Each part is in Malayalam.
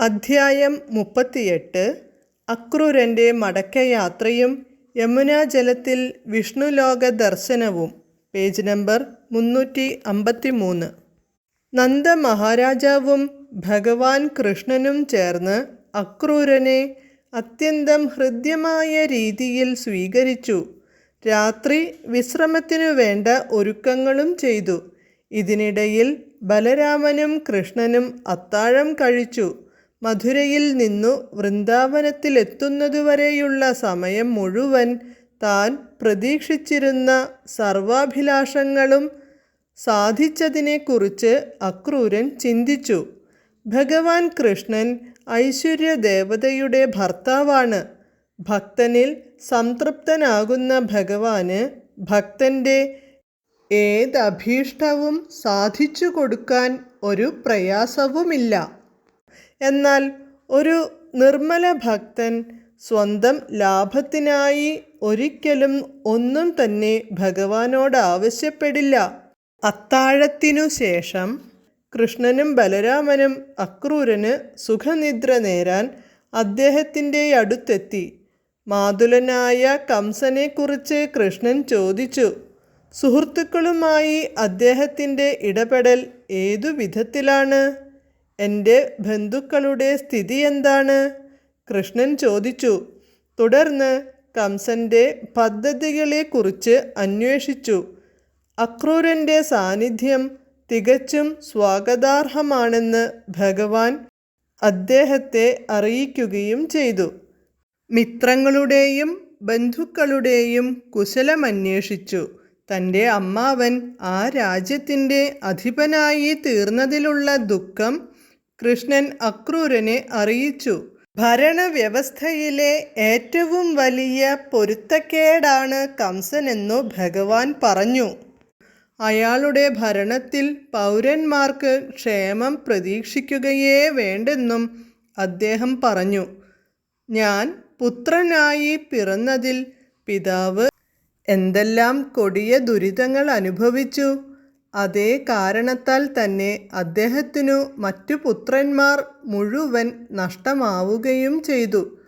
അധ്യായം മുപ്പത്തിയെട്ട്. അക്രൂരന്റെ മടക്കയാത്രയും യമുനാജലത്തിൽ വിഷ്ണുലോക ദർശനവും പേജ് നമ്പർ മുന്നൂറ്റി അമ്പത്തി മൂന്ന് നന്ദ മഹാരാജാവും ഭഗവാൻ കൃഷ്ണനും ചേർന്ന് അക്രൂരനെ അത്യന്തം ഹൃദ്യമായ രീതിയിൽ സ്വീകരിച്ചു. രാത്രി വിശ്രമത്തിനു വേണ്ട ഒരുക്കങ്ങളും ചെയ്തു. ഇതിനിടയിൽ ബലരാമനും കൃഷ്ണനും അത്താഴം കഴിച്ചു. മധുരയിൽ നിന്നു വൃന്ദാവനത്തിലെത്തുന്നതുവരെയുള്ള സമയം മുഴുവൻ താൻ പ്രതീക്ഷിച്ചിരുന്ന സർവാഭിലാഷങ്ങളും സാധിച്ചതിനെക്കുറിച്ച് അക്രൂരൻ ചിന്തിച്ചു. ഭഗവാൻ കൃഷ്ണൻ ഐശ്വര്യദേവതയുടെ ഭർത്താവാണ്. ഭക്തനിൽ സംതൃപ്തനാകുന്ന ഭഗവാന് ഭക്തന്റെ ഏതഭീഷ്ടവും സാധിച്ചു കൊടുക്കാൻ ഒരു പ്രയാസവുമില്ല. എന്നാൽ ഒരു നിർമ്മല ഭക്തൻ സ്വന്തം ലാഭത്തിനായി ഒരിക്കലും ഒന്നും തന്നെ ഭഗവാനോട് ആവശ്യപ്പെടില്ല. അത്താഴത്തിനു ശേഷം കൃഷ്ണനും ബലരാമനും അക്രൂരന് സുഖനിദ്ര നേരാൻ അദ്ദേഹത്തിന്റെ അടുത്തെത്തി. മാതുലനായ കംസനെക്കുറിച്ച് കൃഷ്ണൻ ചോദിച്ചു സുഹൃത്തുക്കളുമായി അദ്ദേഹത്തിന്റെ ഇടപെടൽ ഏതു വിധത്തിലാണ് എന്റെ ബന്ധുക്കളുടെ സ്ഥിതി എന്താണ്? കൃഷ്ണൻ ചോദിച്ചു. തുടർന്ന് കംസന്റെ പദ്ധതികളെക്കുറിച്ച് അന്വേഷിച്ചു. അക്രൂരന്റെ സാന്നിധ്യം തികച്ചും സ്വാഗതാർഹമാണെന്ന് ഭഗവാൻ അദ്ദേഹത്തെ അറിയിക്കുകയും ചെയ്തു. മിത്രങ്ങളുടെയും ബന്ധുക്കളുടെയും കുശലമന്വേഷിച്ചു. തന്റെ അമ്മാവൻ ആ രാജ്യത്തിന്റെ അധിപനായി തീർന്നതിലുള്ള ദുഃഖം കൃഷ്ണൻ അക്രൂരനെ അറിയിച്ചു. ഭരണവ്യവസ്ഥയിലെ ഏറ്റവും വലിയ പൊരുത്തക്കേടാണ് കംസനെന്നു ഭഗവാൻ പറഞ്ഞു. അയാളുടെ ഭരണത്തിൽ പൗരന്മാർക്ക് ക്ഷേമം പ്രതീക്ഷിക്കുകയേ വേണ്ടെന്നും അദ്ദേഹം പറഞ്ഞു. ഞാൻ പുത്രനായി പിറന്നതിൽ പിതാവ് എന്തെല്ലാം കൊടിയ ദുരിതങ്ങൾ അനുഭവിച്ചു? അതേ കാരണത്താൽ തന്നെ അദ്ദേഹത്തിനു മറ്റു പുത്രന്മാർ മുഴുവൻ നഷ്ടമാവുകയും ചെയ്തു.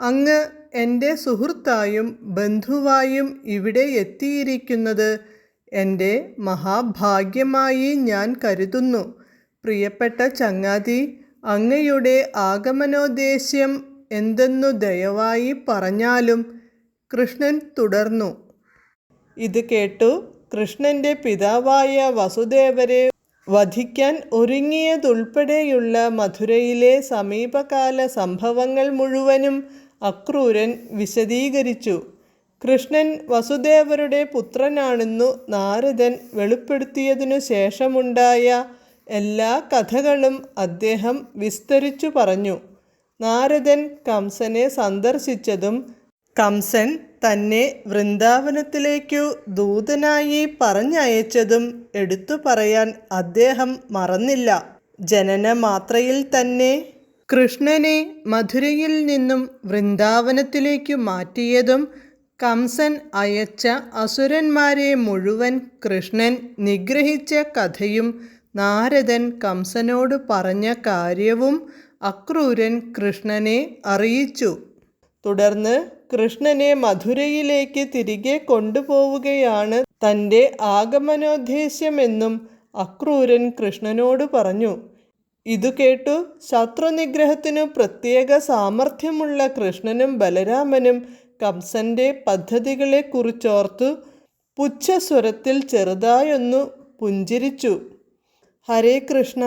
അങ്ങ് എന്റെ സുഹൃത്തായും ബന്ധുവായും ഇവിടെ എത്തിയിരിക്കുന്നത് എന്റെ മഹാഭാഗ്യമായി ഞാൻ കരുതുന്നു. പ്രിയപ്പെട്ട ചങ്ങാതി അങ്ങയുടെ ആഗമനോദ്ദേശ്യം എന്തെന്നു ദയവായി പറഞ്ഞാലും കൃഷ്ണൻ തുടർന്നു. ഇത് കേട്ടു കൃഷ്ണന്റെ പിതാവായ വസുദേവരെ വധിക്കാൻ ഒരുങ്ങിയതുൾപ്പെടെയുള്ള മധുരയിലെ സമീപകാല സംഭവങ്ങൾ മുഴുവനും അക്രൂരൻ വിശദീകരിച്ചു. കൃഷ്ണൻ വസുദേവരുടെ പുത്രനാണെന്നു നാരദൻ വെളിപ്പെടുത്തിയതിനു ശേഷമുണ്ടായ എല്ലാ കഥകളും അദ്ദേഹം വിസ്തരിച്ചു പറഞ്ഞു. നാരദൻ കംസനെ സന്ദർശിച്ചതും കംസൻ തന്നെ വൃന്ദാവനത്തിലേക്കു ദൂതനായി പറഞ്ഞയച്ചതും എടുത്തു പറയാൻ അദ്ദേഹം മറന്നില്ല. ജനനമാത്രയിൽ തന്നെ കൃഷ്ണനെ മധുരയിൽ നിന്നും വൃന്ദാവനത്തിലേക്കു മാറ്റിയതും കംസൻ അയച്ച അസുരന്മാരെ മുഴുവൻ കൃഷ്ണൻ നിഗ്രഹിച്ച കഥയും നാരദൻ കംസനോട് പറഞ്ഞ കാര്യവും അക്രൂരൻ കൃഷ്ണനെ അറിയിച്ചു. തുടർന്ന് കൃഷ്ണനെ മധുരയിലേക്ക് തിരികെ കൊണ്ടുപോവുകയാണ് തന്റെ ആഗമനോദ്ദേശ്യമെന്നും അക്രൂരൻ കൃഷ്ണനോട് പറഞ്ഞു. ഇതു കേട്ടു ശത്രുനിഗ്രഹത്തിനു പ്രത്യേക സാമർഥ്യമുള്ള കൃഷ്ണനും ബലരാമനും കംസന്റെ പദ്ധതികളെക്കുറിച്ചോർത്തു പുച്ഛസ്വരത്തിൽ ചെറുതായൊന്നു പുഞ്ചിരിച്ചു. ഹരേ കൃഷ്ണ.